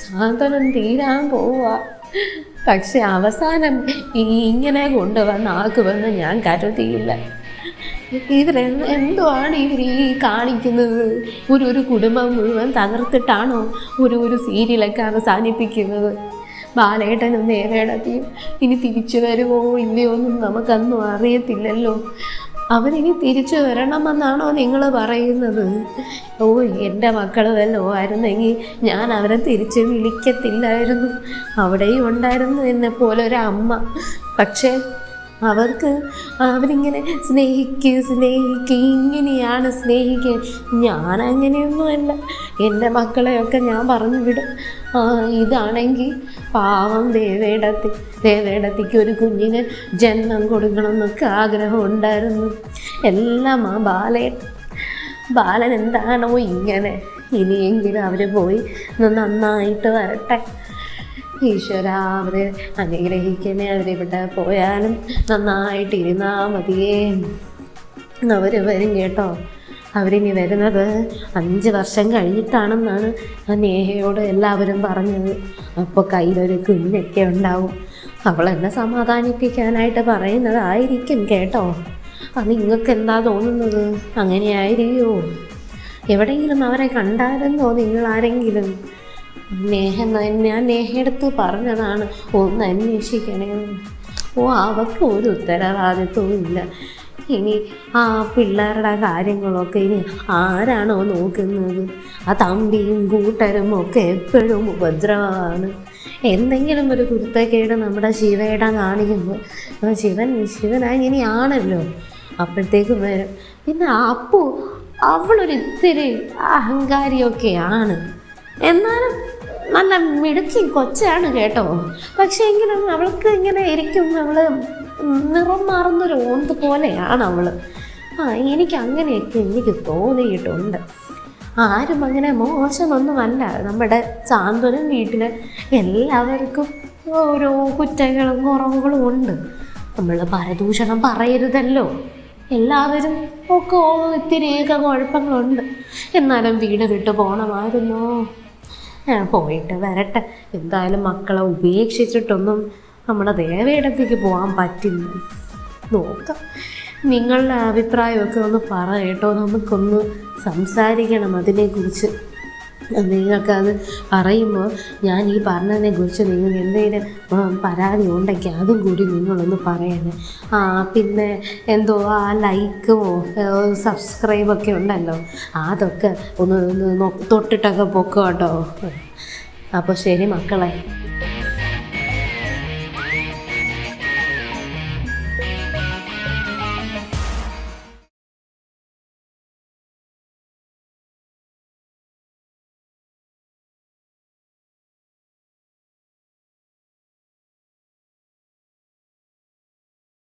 സാന്ത്വനം തീരാൻ പോവുക പക്ഷെ അവസാനം ഈ ഇങ്ങനെ കൊണ്ടുവന്ന് ആക്കുമെന്ന് ഞാൻ കരുതിയില്ല. ഇവരെ എന്തുവാണ് ഇവർ ഈ കാണിക്കുന്നത്? ഒരു ഒരു കുടുംബം മുഴുവൻ തകർത്തിട്ടാണോ ഒരു ഒരു സീരിയലൊക്കെ അവസാനിപ്പിക്കുന്നത്? ബാലേട്ടനും ദേവേടത്തിയും ഇനി തിരിച്ചു വരുമോ ഇല്ലയോ ഒന്നും നമുക്കൊന്നും അറിയത്തില്ലല്ലോ. അവരിനി തിരിച്ചു വരണമെന്നാണോ നിങ്ങൾ പറയുന്നത്? ഓ എന്റെ മക്കൾ വല്ലോ ആയിരുന്നെങ്കിൽ ഞാൻ അവരെ തിരിച്ച് വിളിക്കത്തില്ലായിരുന്നു. അവിടെയും ഉണ്ടായിരുന്നു എന്നെ പോലെ ഒരു അമ്മ പക്ഷേ അവർക്ക് അവരിങ്ങനെ സ്നേഹിക്ക് സ്നേഹിക്ക് ഇങ്ങനെയാണ് സ്നേഹിക്കുക ഞാൻ അങ്ങനെയൊന്നുമല്ല എന്റെ മക്കളെയൊക്കെ ഞാൻ പറഞ്ഞു വിടും. ഇതാണെങ്കിൽ പാവം ദേവേടത്തി. ദേവേടത്തിക്ക് ഒരു കുഞ്ഞിന് ജന്മം കൊടുക്കണം എന്നൊക്കെ ആഗ്രഹം ഉണ്ടായിരുന്നു എല്ലാം ആ ബാലൻ ബാലൻ എന്താണോ ഇങ്ങനെ. ഇനിയെങ്കിലും അവർ പോയി നന്നായിട്ട് വരട്ടെ. ഈശ്വര അവരെ അനുഗ്രഹിക്കണേ അവരിവിടെ പോയാലും നന്നായിട്ടിരുന്നാൽ മതിയേ. അവർ വരും കേട്ടോ. അവരിനി വരുന്നത് അഞ്ച് വർഷം കഴിഞ്ഞിട്ടാണെന്നാണ് നേഹയോട് എല്ലാവരും പറഞ്ഞത്. അപ്പോൾ കയ്യിലൊരു കുഞ്ഞൊക്കെ ഉണ്ടാവും. അവൾ എന്നെ സമാധാനിപ്പിക്കാനായിട്ട് പറയുന്നതായിരിക്കും കേട്ടോ. അത് നിങ്ങൾക്ക് എന്താ തോന്നുന്നത്? അങ്ങനെ ആയിരിക്കുമോ എവിടെയെങ്കിലും അവരെ കണ്ടായിരുന്നോ നിങ്ങൾ ആരെങ്കിലും? നേഹ ഞാൻ നേഹയെടുത്ത് പറഞ്ഞതാണ്. ഒന്ന് അന്വേഷിക്കണേന്ന്. ഓ അവർക്ക് ഒരു ഉത്തരവാദിത്വവും ഇല്ല. ഇനി ആ പിള്ളേരുടെ കാര്യങ്ങളൊക്കെ ഇനി ആരാണോ നോക്കുന്നത്? ആ തമ്പിയും കൂട്ടരും ഒക്കെ എപ്പോഴും ഉപദ്രവമാണ്. എന്തെങ്കിലും ഒരു കുരുത്തക്കേട് നമ്മുടെ ശിവയുടെ കാണിക്കുമ്പോൾ ശിവൻ ശിവൻ അങ്ങനെയാണല്ലോ അപ്പോഴത്തേക്കും വരും. പിന്നെ അപ്പു അവളൊരിത്തിരി അഹങ്കാരിയൊക്കെയാണ്. എന്നാലും നല്ല മിടുക്കി കൊച്ചാണ് കേട്ടോ. പക്ഷെ എങ്കിലും അവൾക്ക് ഇങ്ങനെ ഇരിക്കും അവൾ നിറം മാറുന്നൊരു ഓന്ത് പോലെയാണ് അവൾ. ആ എനിക്ക് അങ്ങനെയൊക്കെ എനിക്ക് തോന്നിയിട്ടുണ്ട്. ആരും അങ്ങനെ മോശമൊന്നുമല്ല. നമ്മുടെ സാന്ത്വനം വീട്ടിൽ എല്ലാവർക്കും ഓരോ കുറ്റങ്ങളും കുറവുകളും ഉണ്ട്. നമ്മൾ പരദൂഷണം പറയരുതല്ലോ. എല്ലാവരും ഒക്കെ ഇത്തിരിയൊക്കെ കുഴപ്പങ്ങളുണ്ട്. എന്നാലും വീട് വിട്ടു പോകണമായിരുന്നോ പോയിട്ട് വരട്ടെ. എന്തായാലും മക്കളെ ഉപേക്ഷിച്ചിട്ടൊന്നും നമ്മുടെ ദേവയിടത്തേക്ക് പോകാൻ പറ്റില്ല. നോക്കാം. നിങ്ങളുടെ അഭിപ്രായമൊക്കെ ഒന്ന് പറ കേട്ടോ. നമുക്കൊന്ന് സംസാരിക്കണം അതിനെക്കുറിച്ച്. നിങ്ങൾക്കത് പറയുമ്പോൾ ഞാൻ ഈ പറഞ്ഞതിനെ കുറിച്ച് നിങ്ങൾക്ക് എന്തെങ്കിലും പരാതി ഉണ്ടെങ്കിൽ അതും കൂടി നിങ്ങളൊന്ന് പറയണേ. ആ പിന്നെ എന്തോ ആ ലൈക്കോ സബ്സ്ക്രൈബൊക്കെ ഉണ്ടല്ലോ. അതൊക്കെ ഒന്ന് തൊട്ടിട്ടൊക്കെ പൊക്കോട്ടോ അപ്പോൾ ശരി മക്കളെ.